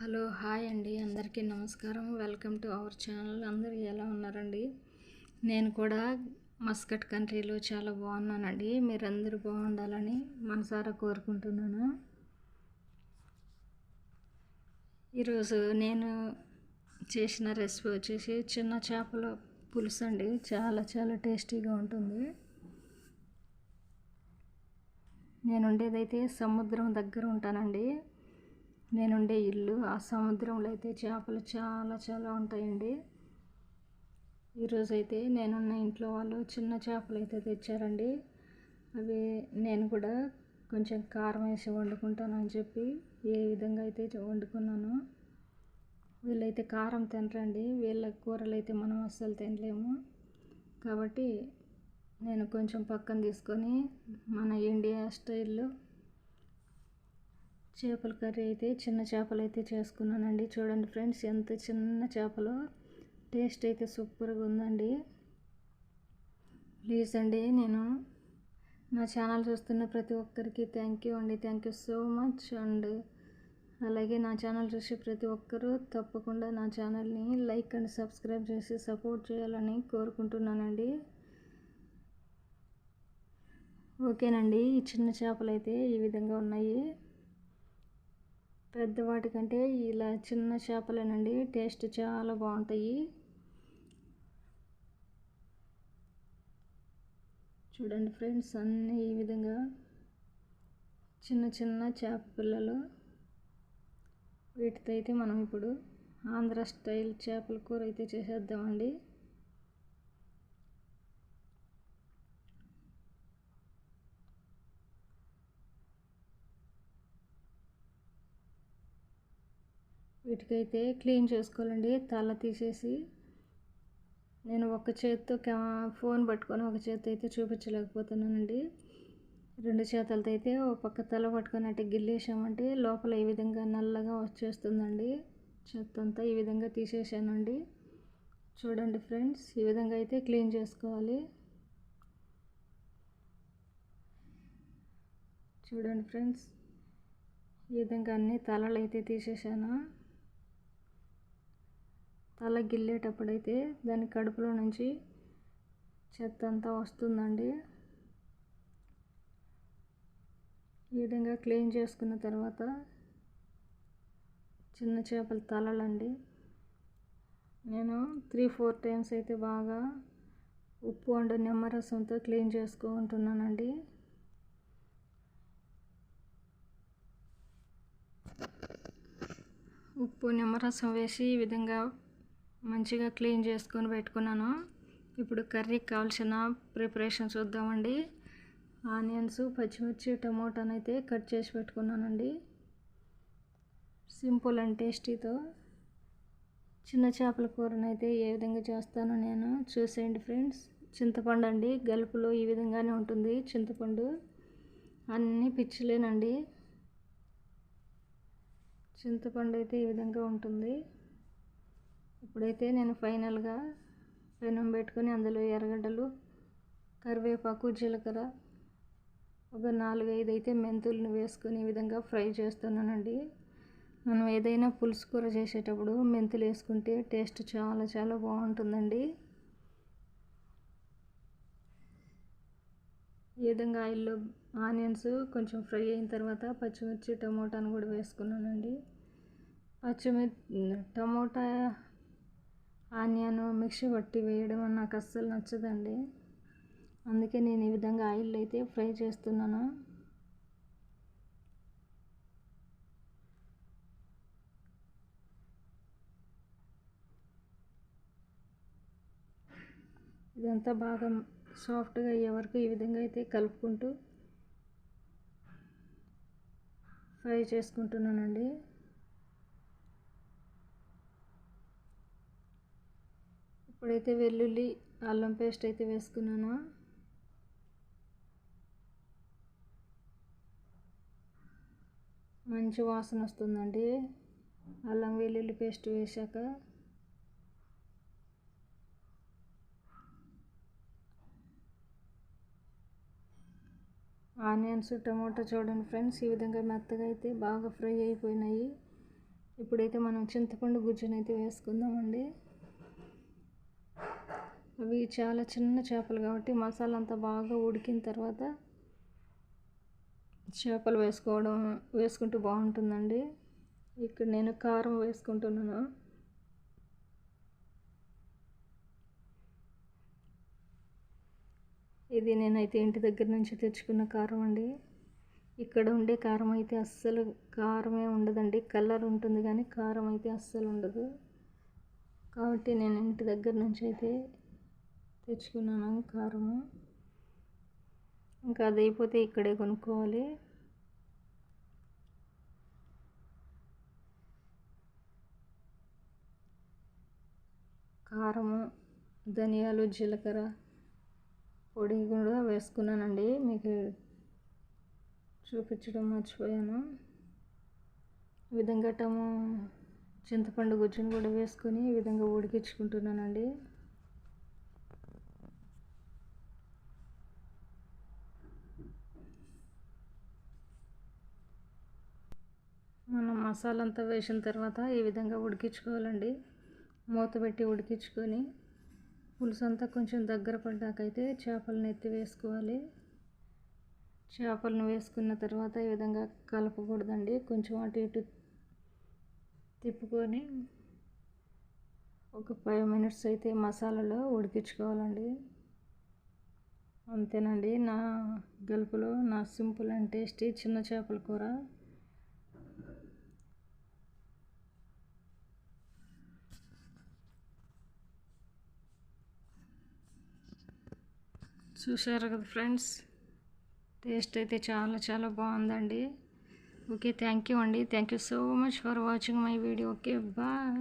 Hello hi అండి. అందరికీ నమస్కారం. Welcome to our channel. అందరూ ఎలా ఉన్నారండి? నేను కూడా మస్కట్ కంట్రీలో చాలా బాగున్నానండి. మీరందరూ బాగుండాలని మనసారా కోరుకుంటున్నాను. ఈరోజు నేను చేసిన రెసిపీ వచ్చేసి చిన్న చేపల పులుసు అండి. చాలా చాలా టేస్టీగా ఉంటుంది. నేను ఉండేదైతే సముద్రం దగ్గర ఉంటానండి. నేనుండే ఇల్లు ఆ సముద్రంలో అయితే చేపలు చాలా చాలా ఉంటాయండి. ఈరోజు అయితే నేనున్న ఇంట్లో వాళ్ళు చిన్న చేపలు అయితే తెచ్చారండి. అవి నేను కూడా కొంచెం కారం వేసి వండుకుంటాను అని చెప్పి ఏ విధంగా అయితే వండుకున్నాను వీళ్ళైతే కారం తినరండి. వీళ్ళ కూరలు అయితే మనం అస్సలు తినలేము. కాబట్టి నేను కొంచెం పక్కన తీసుకొని మన ఇండియా స్టైల్లో చేపల కర్రీ అయితే చిన్న చేపలు అయితే చేసుకున్నానండి. చూడండి ఫ్రెండ్స్ ఎంత చిన్న చేపలు. టేస్ట్ అయితే సూపర్గా ఉందండి. ప్లీజ్ అండి నేను నా ఛానల్ చూస్తున్న ప్రతి ఒక్కరికి థ్యాంక్ యూ అండి. Thank you so much and అలాగే నా ఛానల్ చూసి ప్రతి ఒక్కరూ తప్పకుండా నా ఛానల్ని లైక్ అండ్ సబ్స్క్రైబ్ చేసి సపోర్ట్ చేయాలని కోరుకుంటున్నానండి. ఓకేనండి ఈ చిన్న చేపలు అయితే ఈ విధంగా ఉన్నాయి. పెద్దవాటి కంటే ఇలా చిన్న చేపలేనండి. టేస్ట్ చాలా బాగుంటాయి. చూడండి ఫ్రెండ్స్ అన్నీ ఈ విధంగా చిన్న చిన్న చేప పిల్లలు. వీటితో అయితే మనం ఇప్పుడు ఆంధ్ర స్టైల్ చేపల కూర అయితే చేసేద్దామండి. వీటికైతే క్లీన్ చేసుకోవాలండి. తల తీసేసి నేను ఒక చేతితో ఫోన్ పట్టుకొని ఒక చేతి అయితే చూపించలేకపోతున్నానండి. రెండు చేతులతో అయితే ఒక పక్క తల పట్టుకొని అట్టే గిల్లేసామంటే లోపల ఈ విధంగా నల్లగా వచ్చేస్తుందండి. చెత్త అంతా ఈ విధంగా తీసేసానండి. చూడండి ఫ్రెండ్స్ ఈ విధంగా అయితే క్లీన్ చేసుకోవాలి. చూడండి ఫ్రెండ్స్ ఈ విధంగా అన్ని తలలు అయితే తీసేసాను. తల గిల్లేటప్పుడైతే దాని కడుపులో నుంచి చెత్త అంతా వస్తుందండి. ఈ విధంగా క్లీన్ చేసుకున్న తర్వాత చిన్న చేపల తలలండి. నేను త్రీ ఫోర్ టైమ్స్ అయితే బాగా ఉప్పు అండ్ నిమ్మరసంతో క్లీన్ చేసుకుంటున్నానండి. ఉప్పు నిమ్మరసం వేసి ఈ విధంగా మంచిగా క్లీన్ చేసుకొని పెట్టుకున్నాను. ఇప్పుడు కర్రీకి కావాల్సిన ప్రిపరేషన్ చూద్దామండి. ఆనియన్స్ పచ్చిమిర్చి టమోటాను అయితే కట్ చేసి పెట్టుకున్నానండి. సింపుల్ అండ్ టేస్టీతో. చిన్న చేపల కూరనైతే అయితే ఏ విధంగా చేస్తానో నేను చూసేయండి ఫ్రెండ్స్. చింతపండు అండి గలుపులో ఈ విధంగానే ఉంటుంది చింతపండు. అన్నీ పిచ్చిలేనండి. చింతపండు అయితే ఈ విధంగా ఉంటుంది. ఇప్పుడైతే నేను ఫైనల్గా పెనం పెట్టుకొని అందులో ఎర్రగడ్డలు కరివేపాకు జీలకర్ర ఒక నాలుగు ఐదు అయితే మెంతులను వేసుకునే విధంగా ఫ్రై చేస్తున్నానండి. మనం ఏదైనా పులుసు కూర చేసేటప్పుడు మెంతులు వేసుకుంటే టేస్ట్ చాలా చాలా బాగుంటుందండి. ఈ విధంగా ఆయిల్లో ఆనియన్స్ కొంచెం ఫ్రై అయిన తర్వాత పచ్చిమిర్చి టమోటాను కూడా వేసుకున్నానండి. పచ్చిమిర్చి టమోటా ఆనియన్ మిక్సీ పట్టి వేయడం నాకు అస్సలు నచ్చదండి. అందుకే నేను ఈ విధంగా ఆయిల్ అయితే ఫ్రై చేస్తున్నాను. ఇదంతా బాగా సాఫ్ట్గా అయ్యే వరకు ఈ విధంగా అయితే కలుపుకుంటూ ఫ్రై చేసుకుంటున్నానండి. ఇప్పుడైతే వెల్లుల్లి అల్లం పేస్ట్ అయితే వేసుకున్నాను. మంచి వాసన వస్తుందండి. అల్లం వెల్లుల్లి పేస్ట్ వేశాక. ఆనియన్స్ టమోటా చూడండి ఫ్రెండ్స్ ఈ విధంగా మెత్తగా అయితే బాగా ఫ్రై అయిపోయినాయి. ఇప్పుడైతే మనం చింతపండు గుజ్జునైతే వేసుకుందామండి. అవి చాలా చిన్న చేపలు కాబట్టి మసాలా అంతా బాగా ఉడికిన తర్వాత చేపలు వేసుకోవడం వేసుకుంటే బాగుంటుందండి. ఇక్కడ నేను కారం వేసుకుంటున్నాను. ఇది నేనైతే ఇంటి దగ్గర నుంచి తెచ్చుకున్న కారం అండి. ఇక్కడ ఉండే కారం అయితే అస్సలు కారమే ఉండదండి. కలర్ ఉంటుంది కానీ కారం అయితే అస్సలు ఉండదు. కాబట్టి నేను ఇంటి దగ్గర నుంచి అయితే తెచ్చుకున్నాను కారము. ఇంకా అది అయిపోతే ఇక్కడే కొనుక్కోవాలి. కారము ధనియాలు జీలకర్ర పొడి కూడా వేసుకున్నానండి. మీకు చూపించడం మర్చిపోయాను. ఈ విధంగా టమో చింతపండు గుజ్జును కూడా వేసుకొని ఈ విధంగా ఉడికించుకుంటున్నానండి మనం మసాలా అంతా వేసిన తర్వాత ఈ విధంగా ఉడికించుకోవాలండి. మూత పెట్టి ఉడికించుకొని పులుసు అంతా కొంచెం దగ్గర పడ్డాకైతే చేపలను ఎత్తి వేసుకోవాలి. చేపలను వేసుకున్న తర్వాత ఈ విధంగా కలపకూడదండి. కొంచెం అటు ఇటు తిప్పుకొని ఒక ఫైవ్ మినిట్స్ అయితే మసాలాలో ఉడికించుకోవాలండి. అంతేనండి. నా గలుపులో నా సింపుల్ అండ్ టేస్టీ చిన్న చేపల కూర చూసారు కదా ఫ్రెండ్స్? టేస్ట్ అయితే చాలా చాలా బాగుందండి. ఓకే థ్యాంక్ యూ అండి. Thank you so much for watching my video okay bye